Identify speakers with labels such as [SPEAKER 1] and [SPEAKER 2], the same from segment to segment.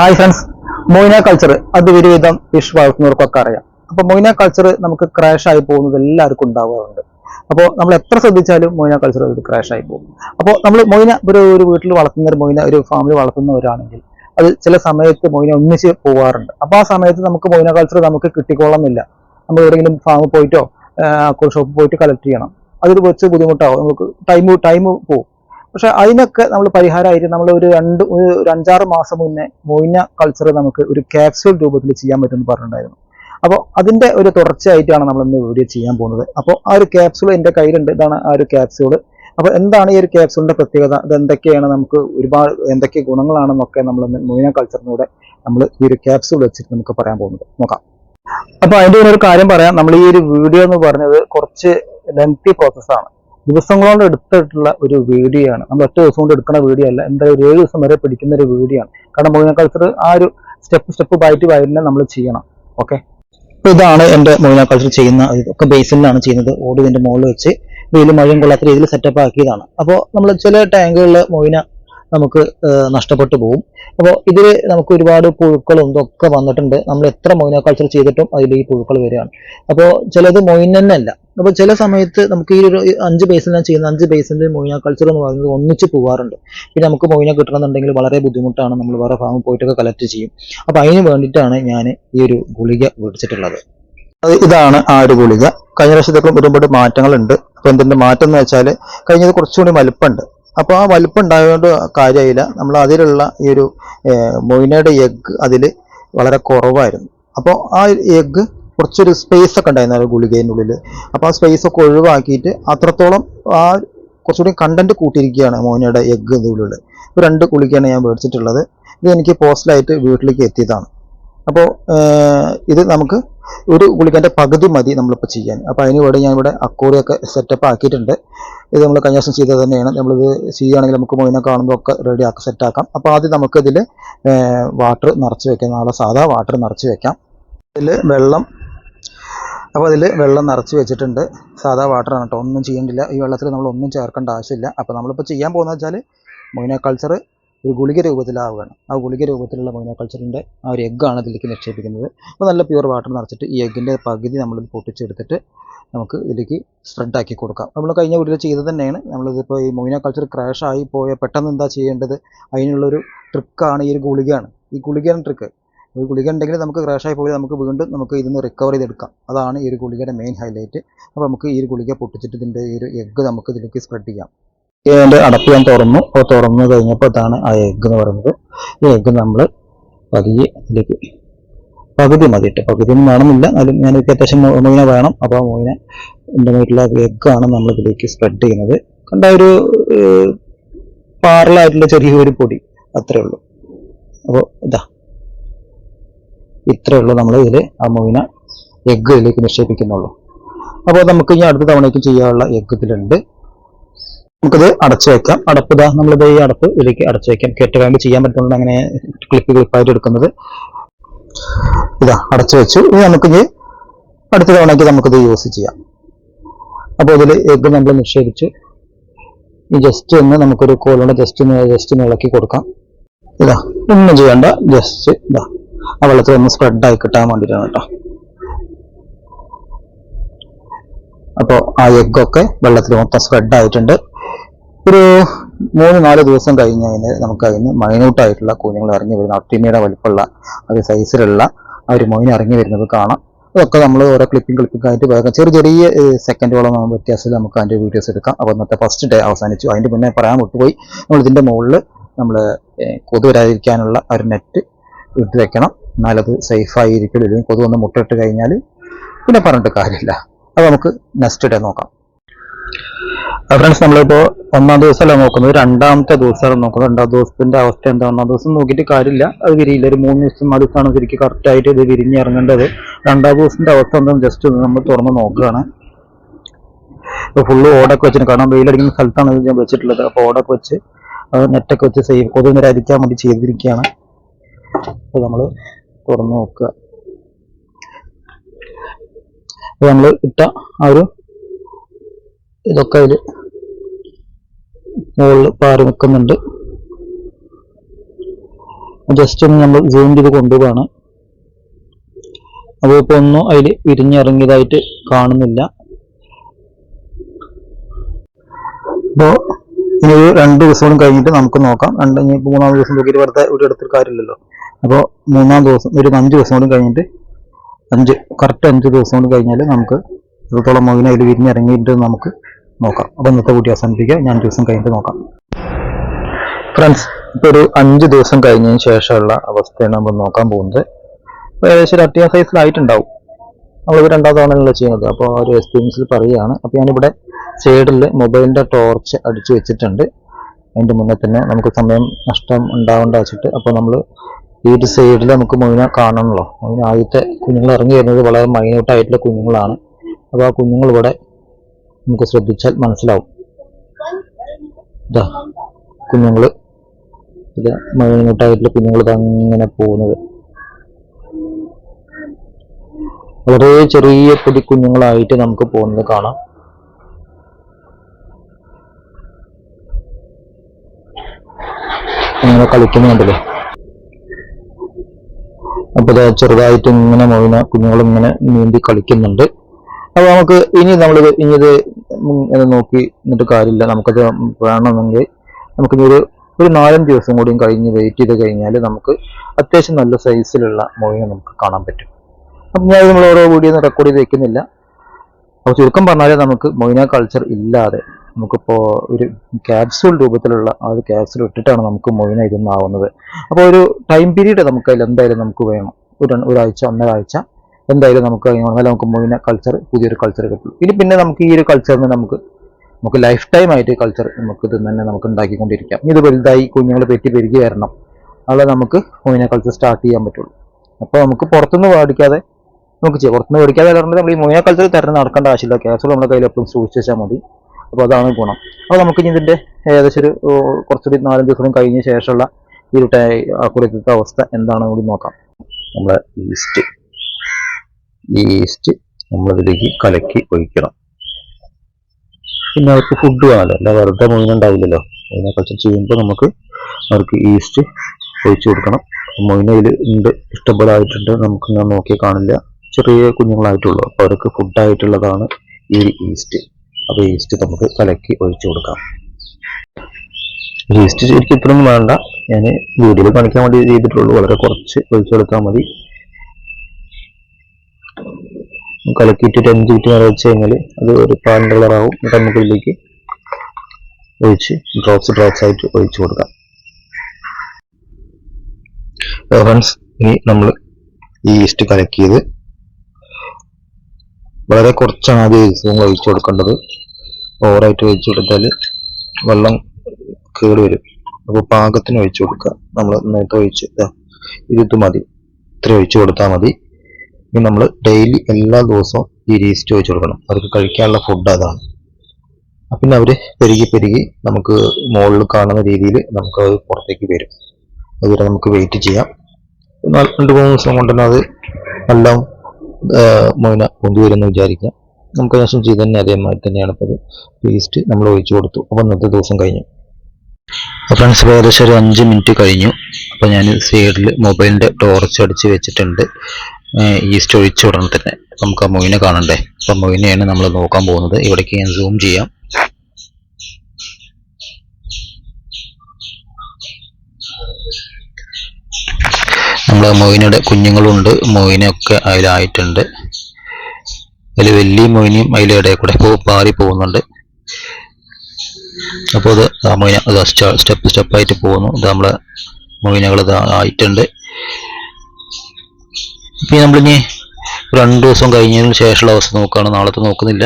[SPEAKER 1] Hi friends Moina culture അത് ഒരുവിധം fish വളർത്തുന്നവർക്കൊക്കെ അറിയാം. അപ്പൊ മൊയ്ന കൾച്ചർ നമുക്ക് ക്രാഷ് ആയി പോകുന്നത് എല്ലാവർക്കും ഉണ്ടാവാറുണ്ട്. അപ്പോൾ നമ്മൾ എത്ര ശ്രദ്ധിച്ചാലും മൊയ്ന കൾച്ചർ അത് ക്രാഷ് ആയി പോകും. അപ്പോൾ നമ്മൾ മൊയ്ന ഒരു ഒരു വീട്ടിൽ വളർത്തുന്ന ഒരു മൊയ്ന ഒരു ഫാമിൽ വളർത്തുന്നവരാണെങ്കിൽ അത് ചില സമയത്ത് മൊയ്ന ഒന്നിച്ച് പോവാറുണ്ട്. അപ്പോൾ ആ സമയത്ത് നമുക്ക് മൊയ്ന കൾച്ചർ നമുക്ക് കിട്ടിക്കൊള്ളുന്നില്ല നമ്മൾ എവിടെയെങ്കിലും ഫാമിൽ പോയിട്ടോ ഷോപ്പിൽ പോയിട്ട് കളക്ട് ചെയ്യണം. അതൊരു വെച്ച് ബുദ്ധിമുട്ടാവും. നമുക്ക് ടൈം ടൈം പോകും പക്ഷെ അതിനൊക്കെ നമ്മൾ പരിഹാരമായിട്ട് നമ്മൾ ഒരു രണ്ട് ഒരു അഞ്ചാറ് മാസം മുന്നേ മൊയ്ന കൾച്ചർ നമുക്ക് ഒരു ക്യാപ്സ്യൂൾ രൂപത്തിൽ ചെയ്യാൻ പറ്റുമെന്ന് പറഞ്ഞിട്ടുണ്ടായിരുന്നു. അപ്പോൾ അതിന്റെ ഒരു തുടർച്ചയായിട്ടാണ് നമ്മൾ ഇന്ന് വീഡിയോ ചെയ്യാൻ പോകുന്നത്. അപ്പോൾ ആ ഒരു ക്യാപ്സ്യൂൾ എന്റെ കയ്യിലുണ്ട്. ഇതാണ് ആ ഒരു ക്യാപ്സ്യൂൾ അപ്പോൾ എന്താണ് ഈ ഒരു ക്യാപ്സ്യൂളിന്റെ പ്രത്യേകത? ഇത് എന്തൊക്കെയാണ്? നമുക്ക് ഒരുപാട് എന്തൊക്കെ ഗുണങ്ങളാണെന്നൊക്കെ നമ്മൾ മൊയ്ന കൾച്ചറിലൂടെ നമ്മൾ ഈ ഒരു ക്യാപ്സ്യൂൾ വെച്ചിട്ട് നമുക്ക് പറയാൻ പോകുന്നത്. നോക്കാം. അപ്പോൾ അതിന്റെ ഒരു കാര്യം പറയാം. നമ്മൾ ഈ ഒരു വീഡിയോ എന്ന് പറഞ്ഞത് കുറച്ച് ലെങ്തി പ്രോസസ്സാണ് ദിവസങ്ങളോട് എടുത്തിട്ടുള്ള ഒരു വീഡിയോ ആണ് നമ്മൾ ഒറ്റ ദിവസം കൊണ്ട് എടുക്കുന്ന വീഡിയോ അല്ല. എന്തായാലും ഒരു ഏഴ് ദിവസം വരെ പിടിക്കുന്ന ഒരു വീഡിയോ ആണ്. കാരണം മൊയ്ന കൾച്ചർ ആ ഒരു സ്റ്റെപ്പ് സ്റ്റെപ്പ് ബൈറ്റ് ബൈ തന്നെ നമ്മൾ ചെയ്യണം. ഓക്കെ അപ്പൊ ഇതാണ് എന്റെ മൊയ്ന കൾച്ചർ ചെയ്യുന്ന ഇതൊക്കെ ബേസിലാണ് ചെയ്യുന്നത്. ഓട് ഇതിന്റെ മുകളിൽ വെച്ച് വെയിലും മഴയും കൊള്ളാത്ത രീതിയിൽ സെറ്റപ്പ് ആക്കിയതാണ്. അപ്പോൾ നമ്മൾ ചില ടാങ്കുകളിൽ മൊയ്ന നമുക്ക് നഷ്ടപ്പെട്ടു പോകും അപ്പോൾ ഇതിൽ നമുക്ക് ഒരുപാട് പുഴുക്കളും ഇതൊക്കെ വന്നിട്ടുണ്ട്. നമ്മൾ എത്ര മൊയ്ന കൾച്ചർ ചെയ്തിട്ടും അതിൽ ഈ പുഴുക്കൾ വരികയാണ്. അപ്പോൾ ചിലത് മൊയിൻ തന്നെ അല്ല അപ്പോൾ ചില സമയത്ത് നമുക്ക് ഈ ഒരു അഞ്ച് ബേസിലാണ് ചെയ്യുന്ന അഞ്ച് ബേസിന്റെ മൊയ്ന കൾച്ചർ എന്ന് പറയുന്നത് ഒന്നിച്ച് പോകാറുണ്ട് പിന്നെ നമുക്ക് മൊയ്ന കിട്ടണമെന്നുണ്ടെങ്കിൽ വളരെ ബുദ്ധിമുട്ടാണ്. നമ്മൾ വേറെ ഫാമിൽ പോയിട്ടൊക്കെ കളക്ട് ചെയ്യും. അപ്പോൾ അതിന് വേണ്ടിയിട്ടാണ് ഞാൻ ഈ ഒരു ഗുളിക മേടിച്ചിട്ടുള്ളത് ഇതാണ് ആ ഒരു ഗുളിക. കഴിഞ്ഞ വർഷത്തേക്കും ഒരുപാട് മാറ്റങ്ങളുണ്ട്. അപ്പോൾ എന്തിന്റെ മാറ്റം എന്ന് വെച്ചാൽ കഴിഞ്ഞത് കുറച്ചുകൂടി വലുപ്പമുണ്ട്. അപ്പോൾ ആ വലുപ്പം ഉണ്ടായതുകൊണ്ട് കാര്യമായില്ല നമ്മൾ അതിലുള്ള ഈ ഒരു മൊയിനയുടെ എഗ്ഗ് അതിൽ വളരെ കുറവായിരുന്നു. അപ്പോൾ ആ എഗ്ഗ് കുറച്ചൊരു സ്പേസ് ഒക്കെ ഉണ്ടായിരുന്നു ആ ഗുളികേന്റെ ഉള്ളിൽ അപ്പോൾ ആ സ്പേസ് ഒക്കെ ഒഴിവാക്കിയിട്ട് അത്രത്തോളം ആ കുറച്ചുകൂടി കണ്ടന്റ് കൂട്ടിയിരിക്കുകയാണ് മോനയുടെ എഗ്ഗ് ഇതിലുള്ളത് ഇപ്പോൾ രണ്ട് ഗുളികയാണ് ഞാൻ മേടിച്ചിട്ടുള്ളത്. ഇത് എനിക്ക് പോസ്റ്റലായിട്ട് വീട്ടിലേക്ക് എത്തിയതാണ്. അപ്പോൾ ഇത് നമുക്ക് ഒരു ഗുളികന്റെ പകുതി മതി നമ്മളിപ്പോൾ ചെയ്യാൻ. അപ്പോൾ അതിന് വേണ്ടി ഞാൻ ഇവിടെ അക്കോറിയൊക്കെ സെറ്റപ്പ് ആക്കിയിട്ടുണ്ട്. ഇത് നമ്മൾ കഴിഞ്ഞ ദിവസം ചെയ്തത് തന്നെയാണ്. നമ്മളിത് ചെയ്യുകയാണെങ്കിൽ നമുക്ക് മോയിനെ കാണുമ്പോൾ ഒക്കെ റെഡി ആക്കി സെറ്റാക്കാം അപ്പോൾ ആദ്യം നമുക്കിതിൽ വാട്ടർ നിറച്ച് വെക്കാം. നാളെ സാധാ വാട്ടർ നിറച്ച് വെക്കാം. ഇതിൽ വെള്ളം അപ്പോൾ അതിൽ വെള്ളം നിറച്ച് വെച്ചിട്ടുണ്ട്. സാധാ വാട്ടറാണ് കേട്ടോ. ഒന്നും ചെയ്യേണ്ടില്ല. ഈ വെള്ളത്തിൽ നമ്മൾ ഒന്നും ചേർക്കേണ്ട ആവശ്യമില്ല. അപ്പോൾ നമ്മളിപ്പോൾ ചെയ്യാൻ പോകുന്നത് വെച്ചാൽ മൊയിന കൾച്ചർ ഒരു ഗുളിക രൂപത്തിലാവുകയാണ് ആ ഗുളിക രൂപത്തിലുള്ള മൈനോ കൾച്ചറിന്റെ ആ ഒരു എഗ്ഗാണ് ഇതിലേക്ക് നിക്ഷേപിക്കുന്നത്. അപ്പോൾ നല്ല പ്യുവർ വാട്ടർ നിറച്ചിട്ട് ഈ എഗ്ഗിന്റെ പകുതി നമ്മളിത് പൊട്ടിച്ചെടുത്തിട്ട് നമുക്ക് ഇതിലേക്ക് സ്പ്രെഡ് ആക്കി കൊടുക്കാം. നമ്മൾ കഴിഞ്ഞ വീട്ടിൽ ചെയ്തത് തന്നെയാണ്. നമ്മളിതിപ്പോൾ ഈ മൊയിന കൾച്ചർ ക്രാഷ് ആയി പോയ പെട്ടെന്ന് എന്താ ചെയ്യേണ്ടത്? അതിനുള്ളൊരു ട്രിക്കാണ് ഈ ഒരു ഗുളികയാണ്. ഈ ഗുളികയാണ് ട്രിക്ക് ഒരു ഗുളിക ഉണ്ടെങ്കിൽ നമുക്ക് ക്രാഷ് ആയി പോയി നമുക്ക് വീണ്ടും നമുക്ക് ഇതിന്ന് റിക്കവർ ചെയ്തെടുക്കാം. അതാണ് ഈ ഒരു ഗുളികയുടെ മെയിൻ ഹൈലൈറ്റ് അപ്പോൾ നമുക്ക് ഈ ഒരു ഗുളിക പൊട്ടിച്ചിട്ട് ഇതിന്റെ ഈ ഒരു എഗ്ഗ് നമുക്ക് ഇതിലേക്ക് സ്പ്രെഡ് ചെയ്യാം. ഇതിന്റെ അടപ്പ് ഞാൻ തുറന്നു. അപ്പോൾ തുറന്നു കഴിഞ്ഞപ്പോൾ ഇതാണ് ആ എഗ്ഗ് എന്ന് പറയുന്നത്. ഈ എഗ്ഗ് നമ്മൾ പതിയെ ഇതിലേക്ക് പകുതി മതി ഇട്ട് പകുതി ഒന്നും വേണമെന്നില്ല. എന്നാലും ഞാൻ അത്യാവശ്യം മോയിനെ വേണം. അപ്പോൾ ആ മോയിനെ എന്റെ വീട്ടിലെ എഗ്ഗാണ് നമ്മൾ ഇതിലേക്ക് സ്പ്രെഡ് ചെയ്യുന്നത്. കണ്ട ഒരു പാറലായിട്ടുള്ള ചെറിയൊരു പൊടി. അത്രേ ഉള്ളൂ. അപ്പോൾ ഇതാ. ഇത്രേ ഉള്ളൂ നമ്മൾ ഇതിൽ ആ മോയിന എഗ്ഗ് ഇതിലേക്ക് നിക്ഷേപിക്കുന്നുള്ളൂ. അപ്പോൾ നമുക്ക് ഇനി അടുത്ത തവണയ്ക്ക് ചെയ്യാനുള്ള എഗ്ഗ് ഇതിലുണ്ട്. നമുക്കിത് അടച്ചു വെക്കാം. അടപ്പ് ഇതാ നമ്മളിത് ഈ അടപ്പ് ഇതിലേക്ക് അടച്ചു വെക്കാം. ചെയ്യാൻ പറ്റുന്നത് അങ്ങനെ ക്ലിപ്പ് ക്ലിപ്പായിട്ട് എടുക്കുന്നത്. ഇതാ അടച്ചു വെച്ചു. ഇനി നമുക്കിത് അടുത്ത തവണയ്ക്ക് നമുക്കിത് യൂസ് ചെയ്യാം. അപ്പോൾ ഇതിൽ എഗ്ഗ് നമ്മൾ നിക്ഷേപിച്ചു. ഈ ജസ്റ്റ് ഒന്ന് നമുക്കൊരു കോളുണ്ട് ജസ്റ്റ് ഒന്ന് ജസ്റ്റ് ഒന്ന് ഇളക്കി കൊടുക്കാം. ഇതാ ഒന്നും ചെയ്യണ്ട. ജസ്റ്റ് ഇതാ ആ വെള്ളത്തിൽ ഒന്ന് സ്പ്രെഡ് ആയി കിട്ടാൻ വേണ്ടിയിട്ടാണ് കേട്ടോ. അപ്പോൾ ആ എഗ്ഗൊക്കെ വെള്ളത്തിൽ മൊത്തം സ്പ്രെഡ് ആയിട്ടുണ്ട്. ഒരു മൂന്ന് നാല് ദിവസം കഴിഞ്ഞ് കഴിഞ്ഞാൽ നമുക്ക് അതിന് മൈന്യൂട്ട് ആയിട്ടുള്ള കുഞ്ഞുങ്ങൾ ഇറങ്ങി വരുന്ന അട്ടിമയുടെ വലിപ്പമുള്ള ഒരു സൈസിലുള്ള ആ ഒരു മൊയിൻ ഇറങ്ങി വരുന്നത് കാണാം. അതൊക്കെ നമ്മൾ ഓരോ ക്ലിപ്പിംഗ് ക്ലിപ്പിംഗ് ആയിട്ട് വേഗം ചെറിയ ചെറിയ സെക്കൻഡുകളോ നമ്മൾ വ്യത്യാസത്തിൽ നമുക്ക് അതിന്റെ വീഡിയോസ് എടുക്കാം. അപ്പോൾ ഇന്നത്തെ ഫസ്റ്റ് ഡേ അവസാനിച്ചു. അതിന്റെ മുന്നേ പറയാൻ വിട്ടുപോയി. നമ്മൾ ഇതിന്റെ മുകളിൽ നമ്മൾ കൊതു വരാതിരിക്കാനുള്ള ഒരു നെറ്റ് ഇട്ട് വെക്കണം. എന്നാലത് സേഫായിരിക്കും ഇല്ലെങ്കിൽ കൊതു ഒന്ന് കഴിഞ്ഞാൽ പിന്നെ പറഞ്ഞിട്ട് കാര്യമില്ല. അപ്പോൾ നമുക്ക് നെക്സ്റ്റ് ഡേ നോക്കാം. ഫ്രണ്ട്സ് നമ്മളിപ്പോൾ ഒന്നാം ദിവസമല്ല നോക്കുന്നത്? രണ്ടാമത്തെ ദിവസമാണ് നോക്കുന്നത്. രണ്ടാം ദിവസത്തിന്റെ അവസ്ഥ എന്താ? ഒന്നാം ദിവസം നോക്കിയിട്ട് കാര്യമില്ല. അത് വിരിയില്ല. ഒരു മൂന്ന് ദിവസം ദിവസമാണ് ശരിക്കും കറക്റ്റ് ആയിട്ട് ഇത് വിരിഞ്ഞിറങ്ങേണ്ടത് രണ്ടാം ദിവസത്തിന്റെ അവസ്ഥ എന്താണെന്ന് ജസ്റ്റ് നമ്മൾ തുറന്ന് നോക്കുകയാണ്. ഇപ്പോൾ ഫുള്ള് ഓടൊക്കെ വെച്ചിട്ട് കാരണം വെയിലടിക്കുന്ന സ്ഥലത്താണ് ഞാൻ വെച്ചിട്ടുള്ളത്. അപ്പോൾ ഓടൊക്കെ വെച്ച് നെറ്റൊക്കെ വെച്ച് സേഫ് കൊതുക് അരിക്കാൻ വേണ്ടി ചെയ്തിരിക്കുകയാണ്. അപ്പോൾ നമ്മൾ തുറന്ന് നോക്കുക. അപ്പോൾ നമ്മൾ ഇട്ട ആ ഒരു ഇതൊക്കെ അതിൽ മുകളിൽ പാറി നിൽക്കുന്നുണ്ട്. ജസ്റ്റ് ഒന്ന് നമ്മൾ സൂം ചെയ്ത് കൊണ്ടുപോവാണ്. അപ്പോൾ ഒന്നും അതിൽ വിരിഞ്ഞിറങ്ങിയതായിട്ട് കാണുന്നില്ല. അപ്പോൾ ഇനി ഒരു രണ്ട് ദിവസം കഴിഞ്ഞിട്ട് നമുക്ക് നോക്കാം. രണ്ട് ഇനി മൂന്നാം ദിവസം നോക്കിയിട്ട് വെറുതെ ഒരു എടുത്തിട്ട് കാര്യമില്ലല്ലോ. അപ്പോൾ മൂന്നാം ദിവസം ഒരു അഞ്ച് ദിവസം കൂടി കഴിഞ്ഞിട്ട് അഞ്ച് കറക്റ്റ് അഞ്ച് ദിവസം കൂടി കഴിഞ്ഞാൽ നമുക്ക് എത്രത്തോളം മൊയിന അതിൽ വിരിഞ്ഞിറങ്ങിയിട്ട് നമുക്ക് നോക്കാം. അപ്പോൾ ഇന്നത്തെ കൂട്ടി അവസാനിപ്പിക്കുക. ഞാൻ ദിവസം കഴിഞ്ഞിട്ട് നോക്കാം. ഫ്രണ്ട്സ് ഇപ്പൊ ഒരു അഞ്ച് ദിവസം കഴിഞ്ഞതിന് ശേഷമുള്ള അവസ്ഥയാണ് നമ്മൾ നോക്കാൻ പോകുന്നത്. ഏകദേശം ഒരു അത്യാ സൈസിലായിട്ടുണ്ടാവും നമ്മളിത് രണ്ടാം തവണയല്ല ചെയ്യുന്നത്. അപ്പോൾ ആ ഒരു എക്സ്പീരിയൻസിൽ പറയുകയാണ്. അപ്പോൾ ഞാനിവിടെ സൈഡിൽ മൊബൈലിന്റെ ടോർച്ച് അടിച്ചു വെച്ചിട്ടുണ്ട്. അതിന്റെ മുന്നേ തന്നെ നമുക്ക് സമയം നഷ്ടം ഉണ്ടാവേണ്ട വെച്ചിട്ട് അപ്പോൾ നമ്മൾ ഈ ഒരു സൈഡിൽ നമുക്ക് മൊയിനെ കാണണമല്ലോ മൊയിന ആദ്യത്തെ കുഞ്ഞുങ്ങൾ ഇറങ്ങി വരുന്നത് വളരെ മൈന്യൂട്ടായിട്ടുള്ള കുഞ്ഞുങ്ങളാണ്. അപ്പോൾ ആ കുഞ്ഞുങ്ങൾ ഇവിടെ നമുക്ക് ശ്രദ്ധിച്ചാൽ മനസ്സിലാവും. കുഞ്ഞുങ്ങൾ ഇത് മൈന്യൂട്ടായിട്ടുള്ള കുഞ്ഞുങ്ങൾ അങ്ങനെ പോകുന്നത്. വളരെ ചെറിയ പൊടി കുഞ്ഞുങ്ങളായിട്ട് നമുക്ക് പോകുന്നത് കാണാം. ഇങ്ങനെ കളിക്കുന്നുണ്ടല്ലോ? അപ്പൊ ദാ ചെറുതായിട്ട് ഇങ്ങനെ മൊഴിന കുഞ്ഞുങ്ങൾ ഇങ്ങനെ നീന്തി കളിക്കുന്നുണ്ട്. അപ്പൊ നമുക്ക് ഇനി നമ്മൾ ഇനി ഇത് നോക്കി എന്നിട്ട് കാര്യമില്ല. നമുക്കത് വേണമെങ്കിൽ നമുക്കിനി ഒരു ഒരു നാലഞ്ച് ദിവസം കൂടിയും കഴിഞ്ഞ് വെയിറ്റ് ചെയ്ത് കഴിഞ്ഞാൽ നമുക്ക് അത്യാവശ്യം നല്ല സൈസിലുള്ള മുഴുവൻ നമുക്ക് കാണാൻ പറ്റും. അപ്പം ഞാൻ നമ്മൾ ഓരോ വീഡിയോ റെക്കോർഡ് ചെയ്ത് വെക്കുന്നില്ല. അപ്പോൾ ചുരുക്കം പറഞ്ഞാൽ നമുക്ക് മൊയിന കൾച്ചർ ഇല്ലാതെ നമുക്കിപ്പോൾ ഒരു ക്യാപ്സൂൾ രൂപത്തിലുള്ള ആ ഒരു ക്യാപ്സൂൾ ഇട്ടിട്ടാണ് നമുക്ക് മൊയിന ഇതൊന്നാവുന്നത്. അപ്പോൾ ഒരു ടൈം പീരീഡ് നമുക്ക് അതിൽ എന്തായാലും നമുക്ക് വേണം. ഒരു ഒരാഴ്ച ഒന്നരാഴ്ച എന്തായാലും നമുക്ക് കഴിഞ്ഞാൽ നമുക്ക് മൊയിന കൾച്ചർ പുതിയൊരു കൾച്ചർ കിട്ടും ഇനി പിന്നെ നമുക്ക് ഈ ഒരു കൾച്ചറിന് നമുക്ക് നമുക്ക് ലൈഫ് ടൈം ആയിട്ട് കൾച്ചർ നമുക്ക് ഇത് തന്നെ നമുക്ക് ഉണ്ടാക്കിക്കൊണ്ടിരിക്കാം. ഇത് വലുതായി കുഞ്ഞുങ്ങൾ പെറ്റി പെരുകി വരണം. അല്ല നമുക്ക് മൊയിന കൾച്ചർ സ്റ്റാർട്ട് ചെയ്യാൻ പറ്റുള്ളൂ. അപ്പോൾ നമുക്ക് പുറത്തുനിന്ന് മേടിക്കാതെ നമുക്ക് ചെയ്യാം. പുറത്തുനിന്ന് മേടിക്കാതെ പറഞ്ഞാൽ നമ്മൾ ഈ മൊയിന കൾച്ചർ തരണം നടക്കേണ്ട ആവശ്യമില്ല. ക്യാസുകൾ നമ്മുടെ കയ്യിൽ എപ്പോഴും സൂക്ഷിച്ച് വെച്ചാൽ മതി. അപ്പോൾ അതാണ് ഗുണം. അപ്പോൾ നമുക്ക് ഇനി ഇതിന്റെ ഏകദേശം ഒരു കുറച്ചൊരു നാലഞ്ച് ദിവസം കഴിഞ്ഞ ശേഷമുള്ള ഈ ഒരു അക്കുറത്തെ അവസ്ഥ എന്താണെന്ന് കൂടി നോക്കാം. നമ്മുടെ ഈസ്റ്റ് ഈസ്റ്റ് നമ്മളതിലേക്ക് കലക്കി ഒഴിക്കണം. പിന്നെ അവർക്ക് ഫുഡ് വേണമല്ലോ. അല്ല വെറുതെ മൊയിന ഉണ്ടാവില്ലല്ലോ കളിച്ച് കൾച്ചർ ചെയ്യുമ്പോൾ നമുക്ക് അവർക്ക് ഈസ്റ്റ് ഒഴിച്ചു കൊടുക്കണം. മൊയിനയിൽ ഉണ്ട് ഇഷ്ടപ്പെടായിട്ടുണ്ട് നമുക്ക് ഇങ്ങനെ നോക്കി കാണില്ല. ചെറിയ കുഞ്ഞുങ്ങളായിട്ടുള്ളൂ. അപ്പോൾ അവർക്ക് ഫുഡായിട്ടുള്ളതാണ് ഈ ഈസ്റ്റ് അപ്പോൾ ഈസ്റ്റ് നമുക്ക് കലക്കി ഒഴിച്ചു കൊടുക്കാം. ഈസ്റ്റ് ശരിക്കും ഇത്രയൊന്നും വേണ്ട. ഞാൻ വീഡിയോയിൽ കാണിക്കാൻ വേണ്ടി ചെയ്തിട്ടുള്ളൂ. വളരെ കുറച്ച് ഒഴിച്ചു കൊടുത്താൽ മതി. കലക്കിയിട്ട് ഒരു അഞ്ച് മിനിറ്റ് വെച്ച് കഴിഞ്ഞാൽ അത് ഒരു പാൻ കളറാവും എന്നിട്ട് ഇതിലേക്ക് ഒഴിച്ച് ഡ്രോപ്സ് ഡ്രോപ്സ് ആയിട്ട് ഒഴിച്ചു കൊടുക്കാം. ഫ്രണ്ട്സ് ഇനി നമ്മൾ ഈ ഈസ്റ്റ് കലക്കിയത് വളരെ കുറച്ചാണ് ആദ്യം ദിവസവും ഒഴിച്ചു കൊടുക്കേണ്ടത്. ഓവറായിട്ട് ഒഴിച്ചു കൊടുത്താൽ വെള്ളം കേട് വരും. അപ്പോൾ പാകത്തിന് ഒഴിച്ചു കൊടുക്കുക. നമ്മൾ നേരത്തെ ഒഴിച്ച് ഇത് മതി. ഇത്ര ഒഴിച്ചു കൊടുത്താൽ മതി. ഇനി നമ്മൾ ഡെയിലി എല്ലാ ദിവസവും ഈ ഈസ്റ്റ് വെച്ച് കൊടുക്കണം. അവർക്ക് കഴിക്കാനുള്ള ഫുഡ് അതാണ്. പിന്നെ അവർ പെരുകി പെരുകി നമുക്ക് മുകളിൽ കാണുന്ന രീതിയിൽ നമുക്ക് അത് പുറത്തേക്ക് വരും. അതുവരെ നമുക്ക് വെയിറ്റ് ചെയ്യാം. രണ്ട് മൂന്ന് ദിവസം കൊണ്ട് തന്നെ അത് എല്ലാം മൊയിന പൊന്തി വരുമെന്ന് വിചാരിക്കാം. നമുക്ക് ശേഷം ചെയ്ത് തന്നെ അതേമാതിരി തന്നെയാണ് ഇപ്പോൾ പേസ്റ്റ് നമ്മൾ ഒഴിച്ചു കൊടുത്തു. അപ്പോൾ ഇന്നത്തെ ദിവസം കഴിഞ്ഞു. ഫ്രണ്ട്സ് ഏകദേശം ഒരു അഞ്ച് മിനിറ്റ് കഴിഞ്ഞു. അപ്പോൾ ഞാൻ സൈഡിൽ മൊബൈലിന്റെ ടോർച്ച് അടിച്ച് വെച്ചിട്ടുണ്ട്. ഈസ്റ്റ് ഒഴിച്ചു ഉടനെ തന്നെ നമുക്ക് ആ മൊയിനെ കാണണ്ടേ? അപ്പം മൊയിനെയാണ് നമ്മൾ നോക്കാൻ പോകുന്നത്. ഇവിടേക്ക് ഞാൻ സൂം ചെയ്യാം. നമ്മൾ മൊയിനയുടെ കുഞ്ഞുങ്ങളുണ്ട്. മൊയിനൊക്കെ അതിലായിട്ടുണ്ട്. അതിൽ വലിയ മൊയിനിയും അതിലെ ഇടയിൽ കൂടെ പാറി പോകുന്നുണ്ട്. അപ്പോൾ അത് ആ മൊയിന സ്റ്റെപ്പ് സ്റ്റെപ്പായിട്ട് പോകുന്നു. ഇത് നമ്മളെ മൊയിനകൾ ആയിട്ടുണ്ട്. ഇപ്പം നമ്മളിനി രണ്ട് ദിവസം കഴിഞ്ഞതിന് ശേഷമുള്ള അവസ്ഥ നോക്കുകയാണ്. നാളത്തെ നോക്കുന്നില്ല.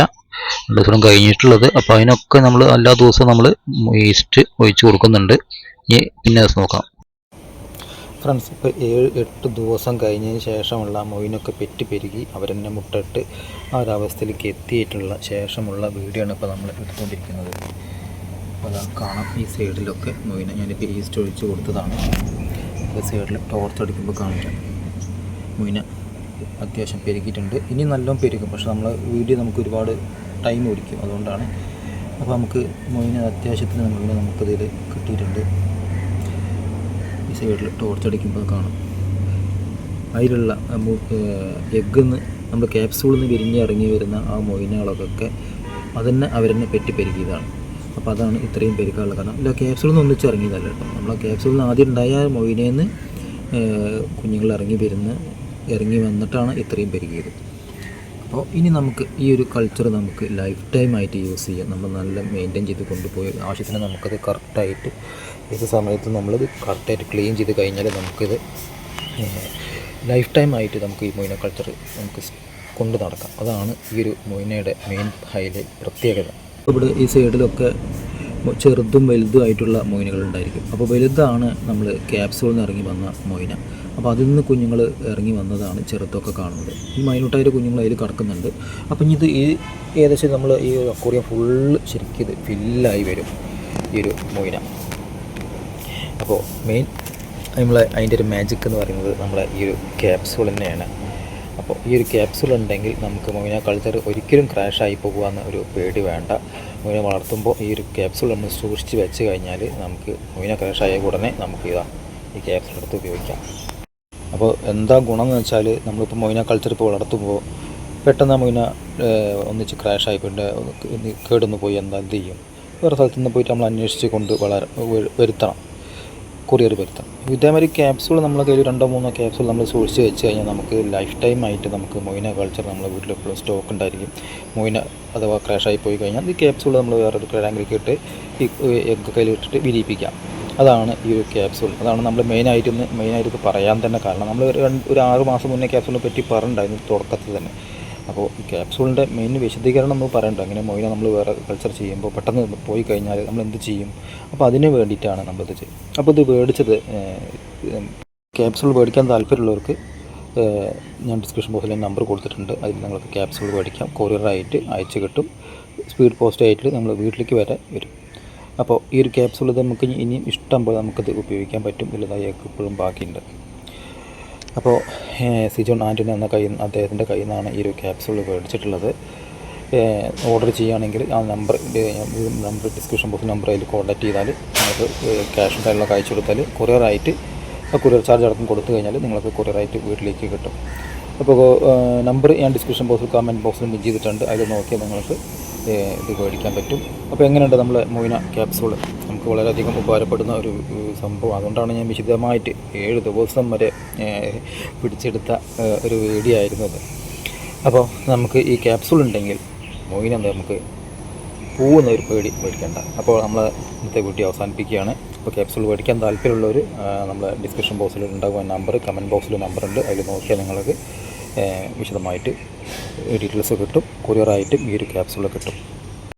[SPEAKER 1] രണ്ട് ദിവസം കഴിഞ്ഞിട്ടുള്ളത്. അപ്പോൾ അതിനൊക്കെ നമ്മൾ എല്ലാ ദിവസവും നമ്മൾ ഈസ്റ്റ് ഒഴിച്ച് കൊടുക്കുന്നുണ്ട്. ഇനി പിന്നെ ദിവസം നോക്കാം. ഫ്രണ്ട്സ് ഇപ്പോൾ ഏഴ് എട്ട് ദിവസം കഴിഞ്ഞതിന് ശേഷമുള്ള മൊയിനൊക്കെ പെറ്റി പെരുകി അവരെന്നെ മുട്ടിട്ട് ആ ഒരവസ്ഥയിലേക്ക് എത്തിയിട്ടുള്ള ശേഷമുള്ള വീഡിയോ ആണ് ഇപ്പോൾ നമ്മൾ എടുത്തുകൊണ്ടിരിക്കുന്നത്. അപ്പോൾ അതാ കാണാം ഈ സൈഡിലൊക്കെ മൊയിനെ. ഞാനിപ്പോൾ ഈസ്റ്റ് ഒഴിച്ച് കൊടുത്തതാണ്. ഇപ്പോൾ സൈഡിൽ ടോർച്ച് അടിക്കുമ്പോൾ കാണിക്കാം. മൊയിന അത്യാവശ്യം പെരുകിയിട്ടുണ്ട്. ഇനി നല്ലോണം പെരുകും. പക്ഷെ നമ്മൾ വീഡിയോ നമുക്ക് ഒരുപാട് ടൈം ഓടിക്കും അതുകൊണ്ടാണ്. അപ്പോൾ നമുക്ക് മുയിന അത്യാവശ്യത്തിന് മൊയിന നമുക്കതിൽ കിട്ടിയിട്ടുണ്ട്. ഈ
[SPEAKER 2] സൈഡിൽ ടോർച്ച് അടിക്കുമ്പോൾ കാണാം. അതിലുള്ള എഗ്ഗിന്ന് നമ്മൾ ക്യാപ്സൂളിൽ നിന്ന് വിരിഞ്ഞ് ഇറങ്ങി വരുന്ന ആ മൊയിനകളൊക്കെ അതന്നെ അവരെന്നെ പെറ്റി പെരുകിയതാണ്. അപ്പോൾ അതാണ് ഇത്രയും പെരുക്കാനുള്ള കാരണം. ഇല്ല ക്യാപ്സൂളിൽ നിന്ന് ഒന്നിച്ച് ഇറങ്ങിയതല്ല കേട്ടോ. നമ്മൾ ആ ക്യാപ്സൂളിൽ നിന്ന് ആദ്യം ഉണ്ടായ മൊയിനേന്ന് കുഞ്ഞുങ്ങൾ ഇറങ്ങി വരുന്ന ഇറങ്ങി വന്നിട്ടാണ് ഇത്രയും പെരുകിയത്. അപ്പോൾ ഇനി നമുക്ക് ഈ ഒരു കൾച്ചർ നമുക്ക് ലൈഫ് ടൈമായിട്ട് യൂസ് ചെയ്യാം. നമ്മൾ നല്ല മെയിന്റെയിൻ ചെയ്ത് കൊണ്ടുപോയി ആവശ്യത്തിന് നമുക്കത് കറക്റ്റായിട്ട് ഏത് സമയത്ത് നമ്മളത് കറക്റ്റായിട്ട് ക്ലീൻ ചെയ്ത് കഴിഞ്ഞാൽ നമുക്കിത് ലൈഫ് ടൈമായിട്ട് നമുക്ക് ഈ മൊയിന കൾച്ചർ നമുക്ക് കൊണ്ടു നടക്കാം. അതാണ് ഈ ഒരു മൊയിനയുടെ മെയിൻ ഹൈലൈറ്റ് പ്രത്യേകത. ഇവിടെ ഈ സൈഡിലൊക്കെ ചെറുതും വലുതും ആയിട്ടുള്ള മൊയിനുകൾ ഉണ്ടായിരിക്കും. അപ്പോൾ വലുതാണ് നമ്മൾ ക്യാപ്സൂളിൽ നിന്ന് ഇറങ്ങി വന്ന മൊയിന. അപ്പോൾ അതിൽ നിന്ന് കുഞ്ഞുങ്ങൾ ഇറങ്ങി വന്നതാണ് ചെറുത്തൊക്കെ കാണുന്നത്. ഈ മൈനൂട്ടായിട്ട് കുഞ്ഞുങ്ങൾ അതിൽ കിടക്കുന്നുണ്ട്. അപ്പം ഇത് ഈ ഏകദേശം നമ്മൾ ഈ അക്കൂറിയം ഫുള്ള് ശരിക്കും ഇത് ഫില്ലായി വരും ഈ ഒരു മൊയിന. അപ്പോൾ മെയിൻ നമ്മൾ അതിന്റെ ഒരു മാജിക് എന്ന് പറയുന്നത് നമ്മളെ ഈ ഒരു ക്യാപ്സൂൾ തന്നെയാണ്. അപ്പോൾ ഈ ഒരു ക്യാപ്സൂൾ ഉണ്ടെങ്കിൽ നമുക്ക് മൊയിന കൾച്ചർ ഒരിക്കലും ക്രാഷായി പോകുക ഒരു പേടി വേണ്ട. മൊയിന വളർത്തുമ്പോൾ ഈ ഒരു ക്യാപ്സൂൾ ഒന്ന് സൂക്ഷിച്ച് വെച്ച് കഴിഞ്ഞാൽ നമുക്ക് മൊയിന ക്രാഷായ ഉടനെ നമുക്ക് ഇതാ ഈ ക്യാപ്സൂൾ എടുത്ത് ഉപയോഗിക്കാം. അപ്പോൾ എന്താ ഗുണം എന്ന് വെച്ചാൽ നമ്മളിപ്പോൾ മൊയ്ന കൾച്ചർ ഇപ്പോൾ വളർത്തുമ്പോൾ പെട്ടെന്ന് മൊയ്ന ഒന്നിച്ച് ക്രാഷായി പോയിട്ട് കേടൊന്ന് പോയി എന്താ എന്ത് ചെയ്യും? വേറെ സ്ഥലത്ത് നിന്ന് പോയിട്ട് നമ്മൾ അന്വേഷിച്ച് കൊണ്ട് വളര വരുത്തണം. കൊറിയർ വരുത്താം ഇതേമാതിരി ക്യാപ്സൂൾ നമ്മൾ കയ്യിൽ രണ്ടോ മൂന്നോ ക്യാപ്സൂൾ നമ്മൾ സൂക്ഷിച്ച് വെച്ച് കഴിഞ്ഞാൽ നമുക്ക് ലൈഫ് ടൈം ആയിട്ട് നമുക്ക് മൊയ്ന കൾച്ചർ നമ്മുടെ വീട്ടിലെപ്പോഴും സ്റ്റോക്ക് ഉണ്ടായിരിക്കും. മൊയ്ന അഥവാ ക്രാഷായി പോയി കഴിഞ്ഞാൽ ഈ ക്യാപ്സൂൾ നമ്മൾ വേറൊരു ടാങ്കിലേക്ക് ഇട്ട് ഈ എഗ്ഗ് കയ്യിൽ ഇട്ടിട്ട് വിരിയിപ്പിക്കാം. അതാണ് ഈ ഒരു ക്യാപ്സൂൾ അതാണ് നമ്മൾ മെയിനായിട്ട് മെയിനായിട്ട് പറയാൻ തന്നെ കാരണം. നമ്മൾ ഒരു ഒരു ആറ് മാസം മുന്നേ ക്യാപ്സൂളിനെ പറ്റി പറഞ്ഞിട്ടുണ്ടായിരുന്നു തുടക്കത്തിൽ തന്നെ. അപ്പോൾ ഈ ക്യാപ്സൂളിന്റെ മെയിൻ വിശദീകരണം നമ്മൾ പറയണ്ട. അങ്ങനെ മൊയിനെ നമ്മൾ വേറെ കൾച്ചർ ചെയ്യുമ്പോൾ പെട്ടെന്ന് പോയി കഴിഞ്ഞാൽ നമ്മൾ എന്ത് ചെയ്യും? അപ്പോൾ അതിന് വേണ്ടിയിട്ടാണ് നമ്മളിത് ചെയ്യുന്നത് അപ്പോൾ ഇത് മേടിച്ചത് ക്യാപ്സൂൾ മേടിക്കാൻ താല്പര്യമുള്ളവർക്ക് ഞാൻ ഡിസ്ക്രിപ്ഷൻ ബോക്സിൽ നമ്പർ കൊടുത്തിട്ടുണ്ട്. അതിൽ നിങ്ങൾക്ക് ക്യാപ്സൂൾ മേടിക്കാം കൊറിയറായിട്ട് അയച്ചു കിട്ടും. സ്പീഡ് പോസ്റ്റ് ആയിട്ട് നമ്മൾ വീട്ടിലേക്ക് വരെ വരും. അപ്പോൾ ഈ ഒരു ക്യാപ്സൂൾ നമുക്ക് ഇനി- ഇനിയും ഇഷ്ടം പോലെ നമുക്കത് ഉപയോഗിക്കാൻ പറ്റും ഇല്ലതായി ഇപ്പോഴും ബാക്കിയുണ്ട്. അപ്പോൾ സിജോൺ ആന്റണി എന്ന കയ്യിൽ അദ്ദേഹത്തിന്റെ കയ്യിൽ നിന്നാണ് ഈ ഒരു ക്യാപ്സൂൾ മേടിച്ചിട്ടുള്ളത്. ഓർഡർ ചെയ്യുകയാണെങ്കിൽ ആ number number description box number അതിൽ കോൺടാക്ട് ചെയ്താൽ നമുക്ക് ക്യാഷ് കാര്യങ്ങളൊക്കെ അയച്ചു കൊടുത്താൽ കൊറിയറായിട്ട് ആ കൊറിയർ ചാർജ് അടക്കം കൊടുത്തു കഴിഞ്ഞാൽ നിങ്ങൾക്ക് കൊറിയറായിട്ട് വീട്ടിലേക്ക് കിട്ടും. അപ്പോൾ നമ്പർ ഞാൻ ഡിസ്ക്രിപ്ഷൻ ബോക്സിൽ കമന്റ് ബോക്സിൽ മിൻ ചെയ്തിട്ടുണ്ട്. അതിൽ നോക്കിയാൽ നിങ്ങൾക്ക് ഇത് മേടിക്കാൻ പറ്റും. അപ്പോൾ എങ്ങനെയുണ്ട് നമ്മൾ മൊയിന ക്യാപ്സൂൾ നമുക്ക് വളരെയധികം ഉപകാരപ്പെടുന്ന ഒരു സംഭവം. അതുകൊണ്ടാണ് ഞാൻ വിശദമായിട്ട് ഏഴ് ദിവസം വരെ പിടിച്ചെടുത്ത ഒരു വീഡിയോ ആയിരുന്നു അപ്പോൾ നമുക്ക് ഈ ക്യാപ്സൂൾ ഉണ്ടെങ്കിൽ മൊയിന നമുക്ക് പോകുന്ന ഒരു പേടി മേടിക്കേണ്ട അപ്പോൾ നമ്മൾ ഇന്നത്തെ വീഡിയോ അവസാനിപ്പിക്കുകയാണ്. അപ്പോൾ ക്യാപ്സൂൾ മേടിക്കാൻ താല്പര്യമുള്ളവർ നമ്മൾ ഡിസ്ക്രിപ്ഷൻ ബോക്സിൽ ഉണ്ടാകുന്ന നമ്പർ കമന്റ് ബോക്സിൽ നമ്പറുണ്ട് അതിൽ നോക്കിയാൽ നിങ്ങൾക്ക് വിശദമായിട്ട് ഡീറ്റെയിൽസ് കിട്ടും. കൊറിയറായിട്ടും ഈ ഒരു ക്യാപ്സൂൾ കിട്ടും.